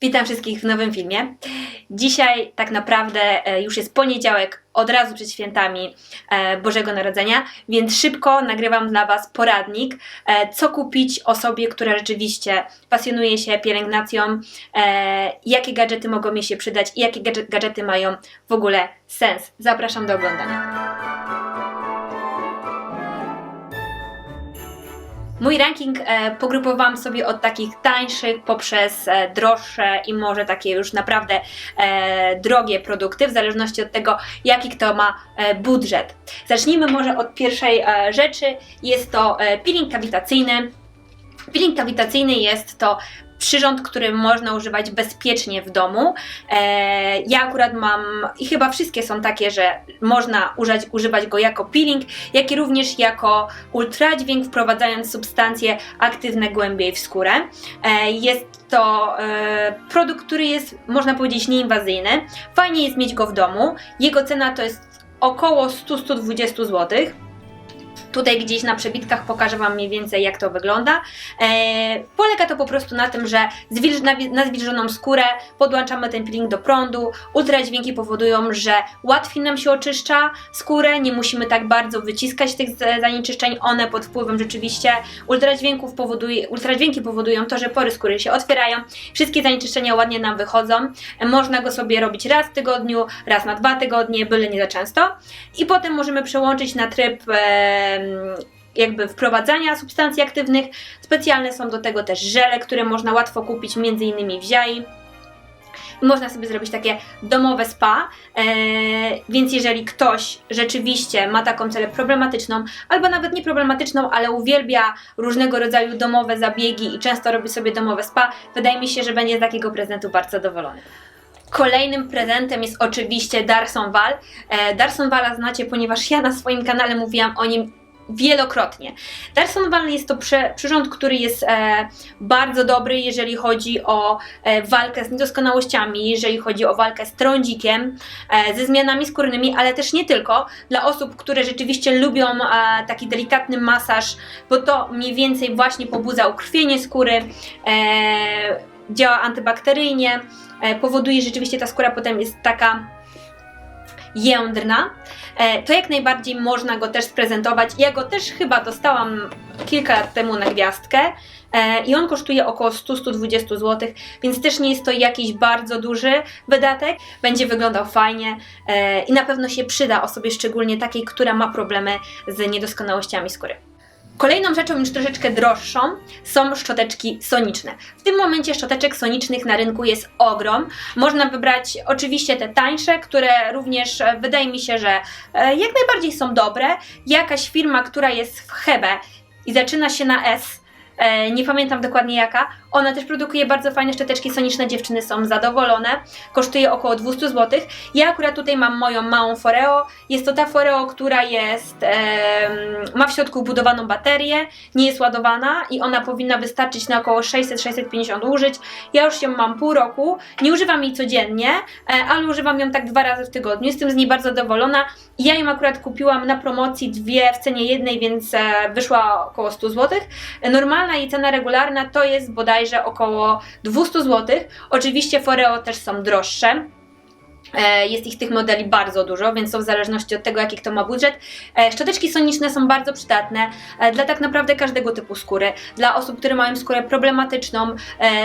Witam wszystkich w nowym filmie. Dzisiaj tak naprawdę e, już jest poniedziałek, od razu przed świętami e, Bożego Narodzenia, więc szybko nagrywam dla Was poradnik, e, co kupić osobie, która rzeczywiście pasjonuje się pielęgnacją, jakie gadżety mogą mi się przydać i jakie gadże- gadżety mają w ogóle sens. Zapraszam do oglądania. Mój ranking e, pogrupowałam sobie od takich tańszych poprzez e, droższe i może takie już naprawdę e, drogie produkty, w zależności od tego, jaki kto ma e, budżet. Zacznijmy może od pierwszej e, rzeczy. Jest to e, peeling kawitacyjny. Peeling kawitacyjny jest to przyrząd, który można używać bezpiecznie w domu. E, ja akurat mam, i chyba wszystkie są takie, że można użyć, używać go jako peeling, jak i również jako ultradźwięk, wprowadzając substancje aktywne głębiej w skórę. E, jest to e, produkt, który jest, można powiedzieć, nieinwazyjny. Fajnie jest mieć go w domu. Jego cena to jest około 100-120 zł. Tutaj gdzieś na przebitkach pokażę Wam mniej więcej jak to wygląda. E, polega to po prostu na tym, że zwilż, na, na zwilżoną skórę podłączamy ten peeling do prądu. Ultradźwięki powodują, że łatwiej nam się oczyszcza skórę, nie musimy tak bardzo wyciskać tych zanieczyszczeń. One pod wpływem rzeczywiście ultradźwięków powoduje, ultradźwięki powodują to, że pory skóry się otwierają, wszystkie zanieczyszczenia ładnie nam wychodzą. E, Można go sobie robić raz w tygodniu, raz na dwa tygodnie, byle nie za często. I potem możemy przełączyć na tryb em, jakby wprowadzania substancji aktywnych. Specjalne są do tego też żele, które można łatwo kupić między innymi w Ziai. Można sobie zrobić takie domowe spa, e, więc jeżeli ktoś rzeczywiście ma taką celę problematyczną, albo nawet nie problematyczną, ale uwielbia różnego rodzaju domowe zabiegi i często robi sobie domowe spa, wydaje mi się, że będzie z takiego prezentu bardzo zadowolony. Kolejnym prezentem jest oczywiście Darson Val. E, Darson Vala znacie, ponieważ ja na swoim kanale mówiłam o nim wielokrotnie. Darson Val jest to prze, przyrząd, który jest e, bardzo dobry, jeżeli chodzi o e, walkę z niedoskonałościami, jeżeli chodzi o walkę z trądzikiem, e, ze zmianami skórnymi, ale też nie tylko. Dla osób, które rzeczywiście lubią e, taki delikatny masaż, bo to mniej więcej właśnie pobudza ukrwienie skóry, e, działa antybakteryjnie, e, powoduje, że rzeczywiście ta skóra potem jest taka jędrna, e, to jak najbardziej można go też sprezentować. Ja go też chyba dostałam kilka lat temu na gwiazdkę e, i on kosztuje około 100-120 zł, więc też nie jest to jakiś bardzo duży wydatek. Będzie wyglądał fajnie e, i na pewno się przyda osobie szczególnie takiej, która ma problemy z niedoskonałościami skóry. Kolejną rzeczą już troszeczkę droższą są szczoteczki soniczne. W tym momencie szczoteczek sonicznych na rynku jest ogrom. Można wybrać oczywiście te tańsze, które również e, wydaje mi się, że e, jak najbardziej są dobre. Jakaś firma, która jest w Hebe i zaczyna się na S, nie pamiętam dokładnie jaka, ona też produkuje bardzo fajne szczoteczki soniczne, dziewczyny są zadowolone. Kosztuje około 200 zł. Ja akurat tutaj mam moją małą Foreo. Jest to ta Foreo, która jest, ma w środku wbudowaną baterię, nie jest ładowana i ona powinna wystarczyć na około 600-650 użyć. Ja już ją mam pół roku, nie używam jej codziennie, e, ale używam ją tak dwa razy w tygodniu. Jestem z niej bardzo zadowolona. Ja ją akurat kupiłam na promocji dwie w cenie jednej, więc e, wyszła około 100 zł. Normalna jej cena regularna to jest bodajże około 200 zł. Oczywiście Foreo też są droższe. E, Jest ich tych modeli bardzo dużo, więc to w zależności od tego, jaki kto ma budżet. E, Szczoteczki soniczne są bardzo przydatne e, dla tak naprawdę każdego typu skóry. Dla osób, które mają skórę problematyczną,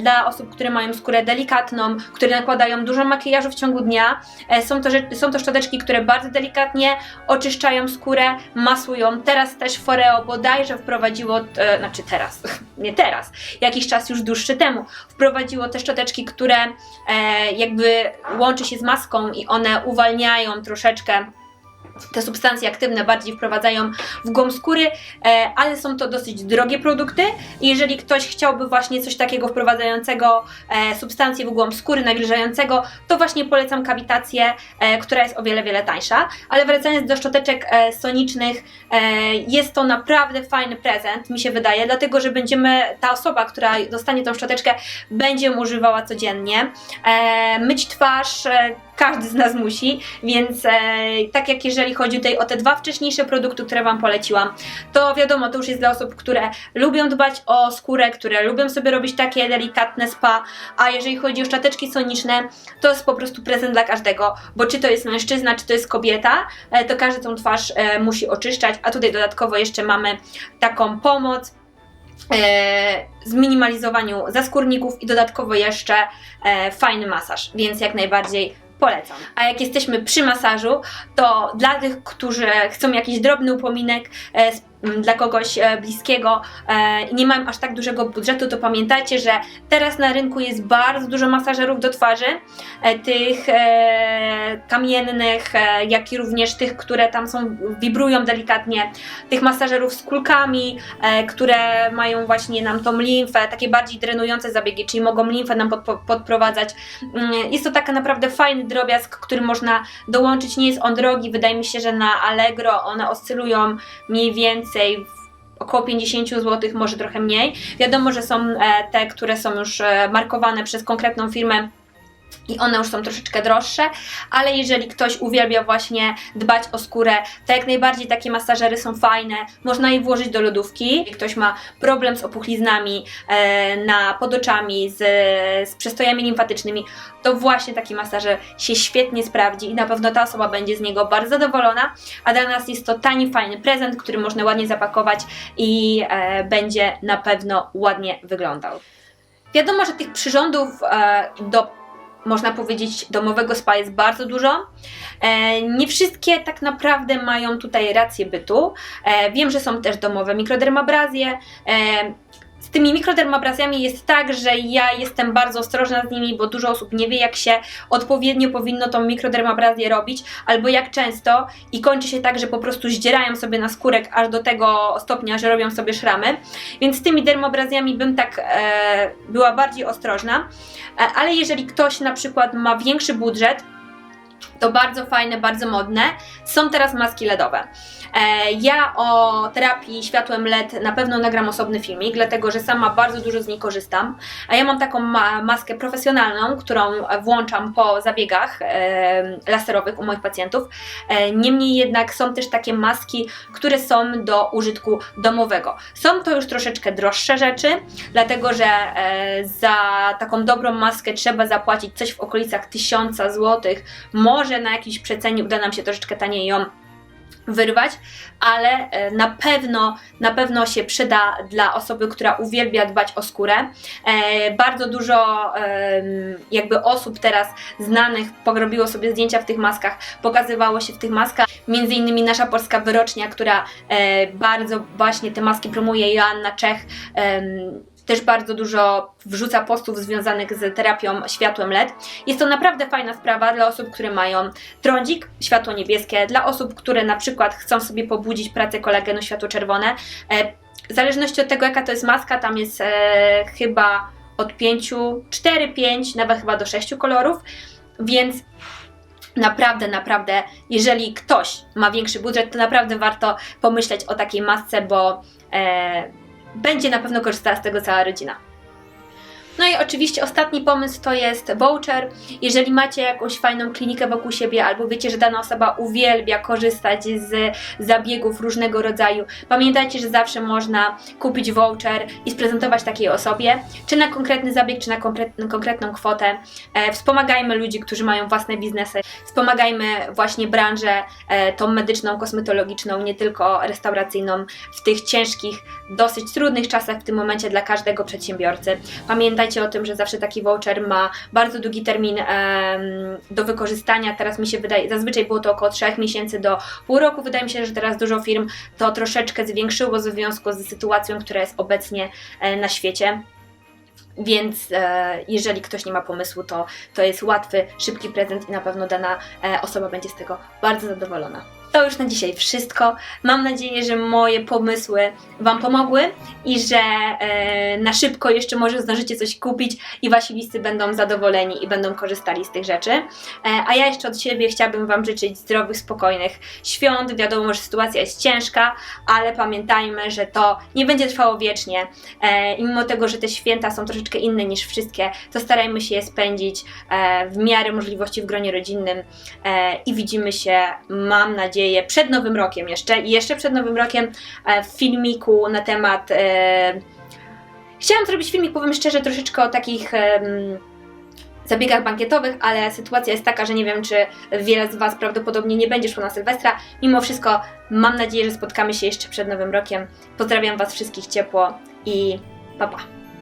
dla osób, które mają skórę delikatną, które nakładają dużo makijażu w ciągu dnia. Są to, są to szczoteczki, które bardzo delikatnie oczyszczają skórę, masują. Teraz też Foreo bodajże wprowadziło, znaczy teraz, nie teraz, jakiś czas już dłuższy temu, wprowadziło te szczoteczki, które jakby łączy się z i one uwalniają troszeczkę te substancje aktywne bardziej wprowadzają w głąb skóry, e, ale są to dosyć drogie produkty. Jeżeli ktoś chciałby właśnie coś takiego wprowadzającego e, substancje w głąb skóry, nawilżającego, to właśnie polecam kawitację, e, która jest o wiele, wiele tańsza. Ale wracając do szczoteczek sonicznych, jest to naprawdę fajny prezent, mi się wydaje, dlatego że będziemy, ta osoba, która dostanie tą szczoteczkę, będzie używała codziennie. Myć twarz, każdy z nas musi, więc e, tak jak jeżeli chodzi tutaj o te dwa wcześniejsze produkty, które Wam poleciłam, to wiadomo, to już jest dla osób, które lubią dbać o skórę, które lubią sobie robić takie delikatne spa, a jeżeli chodzi o szczoteczki soniczne, to jest po prostu prezent dla każdego, bo czy to jest mężczyzna, czy to jest kobieta, e, to każdy tą twarz e, musi oczyszczać, a tutaj dodatkowo jeszcze mamy taką pomoc e, zminimalizowaniu zaskórników i dodatkowo jeszcze e, fajny masaż, więc jak najbardziej polecam. A jak jesteśmy przy masażu, to dla tych, którzy chcą jakiś drobny upominek e, dla kogoś e, bliskiego e, i nie mają aż tak dużego budżetu, to pamiętajcie, że teraz na rynku jest bardzo dużo masażerów do twarzy, e, tych kamiennych, jak i również tych, które tam są, wibrują delikatnie, tych masażerów z kulkami, które mają właśnie nam tą limfę, takie bardziej drenujące zabiegi, czyli mogą limfę nam podprowadzać. Mm, Jest to taka naprawdę fajny drobiazg, który można dołączyć. Nie jest on drogi, wydaje mi się, że na Allegro one oscylują mniej więcej w około 50 zł, może trochę mniej. Wiadomo, że są e, te, które są już e, markowane przez konkretną firmę i one już są troszeczkę droższe, ale jeżeli ktoś uwielbia właśnie dbać o skórę, to jak najbardziej takie masażery są fajne, można je włożyć do lodówki. Jeżeli ktoś ma problem z opuchliznami e, na pod oczami, z, z przestojami limfatycznymi, to właśnie taki masażer się świetnie sprawdzi i na pewno ta osoba będzie z niego bardzo zadowolona, a dla nas jest to tani, fajny prezent, który można ładnie zapakować i e, będzie na pewno ładnie wyglądał. Wiadomo, że tych przyrządów e, do można powiedzieć, domowego spa jest bardzo dużo. E, nie wszystkie tak naprawdę mają tutaj rację bytu. E, wiem, że są też domowe mikrodermabrazje. Z tymi mikrodermabrazjami jest tak, że ja jestem bardzo ostrożna z nimi, bo dużo osób nie wie, jak się odpowiednio powinno tą mikrodermabrazję robić, albo jak często i kończy się tak, że po prostu zdzierają sobie na skórek aż do tego stopnia, że robią sobie szramy. Więc z tymi dermobrazjami bym tak e, była bardziej ostrożna. E, ale jeżeli ktoś na przykład ma większy budżet, to bardzo fajne, bardzo modne są teraz maski LEDowe. E, Ja o terapii światłem LED na pewno nagram osobny filmik, dlatego że sama bardzo dużo z niej korzystam. A ja mam taką ma maskę profesjonalną, którą włączam po zabiegach e, laserowych u moich pacjentów. E, Niemniej jednak są też takie maski, które są do użytku domowego. Są to już troszeczkę droższe rzeczy, dlatego że e, za taką dobrą maskę trzeba zapłacić coś w okolicach 1000 zł. Na jakiejś przecenie uda nam się troszeczkę taniej ją wyrwać, ale e, na pewno, na pewno się przyda dla osoby, która uwielbia dbać o skórę. E, bardzo dużo jakby osób teraz znanych porobiło sobie zdjęcia w tych maskach, pokazywało się w tych maskach. Między innymi nasza polska wyrocznia, która e, bardzo właśnie te maski promuje, Joanna Czech. Też bardzo dużo wrzuca postów związanych z terapią światłem LED. Jest to naprawdę fajna sprawa dla osób, które mają trądzik, światło niebieskie, dla osób, które na przykład chcą sobie pobudzić pracę kolagenu, światło czerwone. E, w zależności od tego, jaka to jest maska, tam jest e, chyba od 5, 4, 5, nawet chyba do 6 kolorów, więc naprawdę, naprawdę, jeżeli ktoś ma większy budżet, to naprawdę warto pomyśleć o takiej masce, bo e, będzie na pewno korzystała z tego cała rodzina. No i oczywiście ostatni pomysł to jest voucher. Jeżeli macie jakąś fajną klinikę wokół siebie, albo wiecie, że dana osoba uwielbia korzystać z zabiegów różnego rodzaju, pamiętajcie, że zawsze można kupić voucher i sprezentować takiej osobie, czy na konkretny zabieg, czy na konkretną, kwotę. E, wspomagajmy ludzi, którzy mają własne biznesy, wspomagajmy właśnie branżę e, tą medyczną, kosmetologiczną, nie tylko restauracyjną w tych ciężkich, dosyć trudnych czasach w tym momencie dla każdego przedsiębiorcy. Pamiętajcie o tym, że zawsze taki voucher ma bardzo długi termin do wykorzystania. Teraz mi się wydaje, zazwyczaj było to około 3 miesięcy do pół roku. Wydaje mi się, że teraz dużo firm to troszeczkę zwiększyło w związku z sytuacją, która jest obecnie e, na świecie. Więc e, jeżeli ktoś nie ma pomysłu, to, to jest łatwy, szybki prezent i na pewno dana e, osoba będzie z tego bardzo zadowolona. To już na dzisiaj wszystko. Mam nadzieję, że moje pomysły Wam pomogły i że e, na szybko jeszcze może zdążycie coś kupić i Wasi bliscy będą zadowoleni i będą korzystali z tych rzeczy. E, a ja jeszcze od siebie chciałabym Wam życzyć zdrowych, spokojnych świąt. Wiadomo, że sytuacja jest ciężka, ale pamiętajmy, że to nie będzie trwało wiecznie. E, I mimo tego, że te święta są troszeczkę inne niż wszystkie, to starajmy się je spędzić e, w miarę możliwości w gronie rodzinnym e, i widzimy się, mam nadzieję, przed Nowym Rokiem jeszcze i jeszcze przed Nowym Rokiem e, w filmiku na temat. E, chciałam zrobić filmik, powiem szczerze, troszeczkę o takich. zabiegach bankietowych, ale sytuacja jest taka, że nie wiem, czy wiele z Was prawdopodobnie nie będzie szło na Sylwestra. Mimo wszystko mam nadzieję, że spotkamy się jeszcze przed Nowym Rokiem. Pozdrawiam Was wszystkich ciepło i pa pa.